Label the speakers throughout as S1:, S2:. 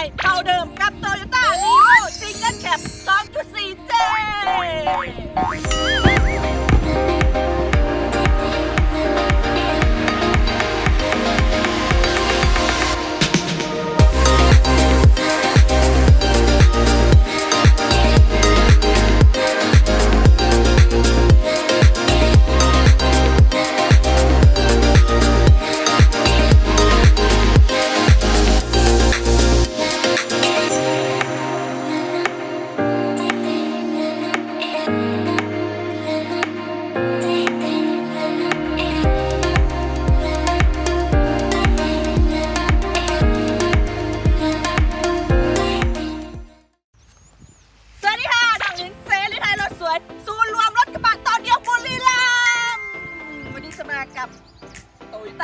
S1: ม่เท่าเดิมกับโตโยต้าลีโวซิงเกิลแคป 2.4J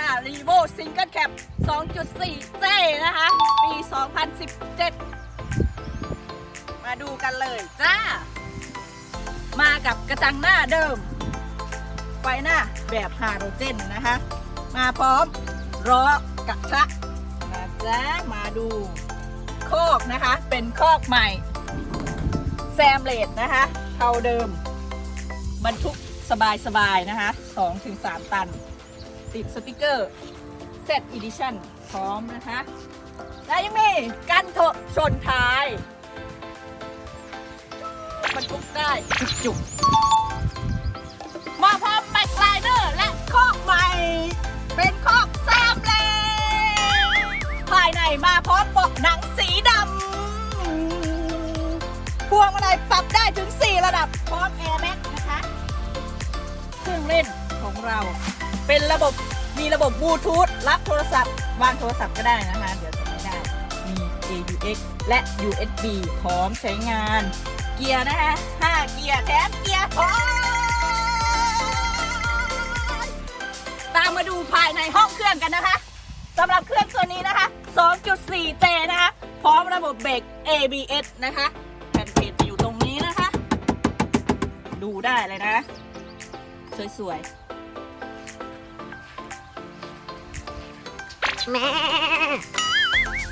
S1: โตโยต้ารีโวซิงเกิลแคป 2.4J นะคะ ปี 2017 มาดูกันเลยจ้า มากับกระจังหน้าเดิม ไฟหน้าแบบฮาโรเจนนะคะ มาพร้อมล้อกระทะนะจ๊ะมาดูโคอกนะคะ เป็นโคอกใหม่ แซมเลดนะคะเท่าเดิม บรรทุกสบายๆนะคะ 2-3 ตัน ติดสติกเกอร์ Set Edition พร้อมนะคะ และยังมีกันโถชนท้ายบรรทุกได้จุกๆมาพร้อมแม็กไลเดอร์และคอกใหม่ เป็นคอกแซมเลดภายในมาพร้อมเบาะหนังสีดำพวงมาลัยปรับได้ถึง 4 ระดับพร้อมแอร์แบ็กนะคะ เครื่องเล่น ของเรา เป็นระบบมีระบบบลูทูธรับโทรศัพท์วางโทรศัพท์ก็ได้นะคะ เดี๋ยวจะไม่ได้ มี AUX และ USB พร้อมใช้งาน เกียร์นะคะ5เกียร์แถมเกียร์พร้อมตามมาดูภายในห้องเครื่องกันนะคะสำหรับเครื่องตัวนี้นะคะ 2.4J นะคะ พร้อมระบบเบรก ABS นะคะแผ่นเพจจะอยู่ตรงนี้นะคะ ดูได้เลยนะ สวยๆ แม่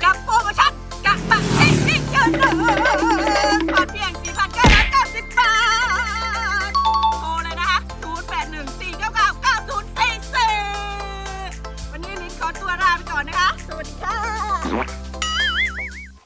S1: กับโปรโมชั่นกับบัตรเช็คเงินเดือนผ่อนเพียง4,990บาทโทรเลยนะคะ0814999044วันนี้ลินขอตัวลาไปก่อนนะคะ สวัสดีค่ะ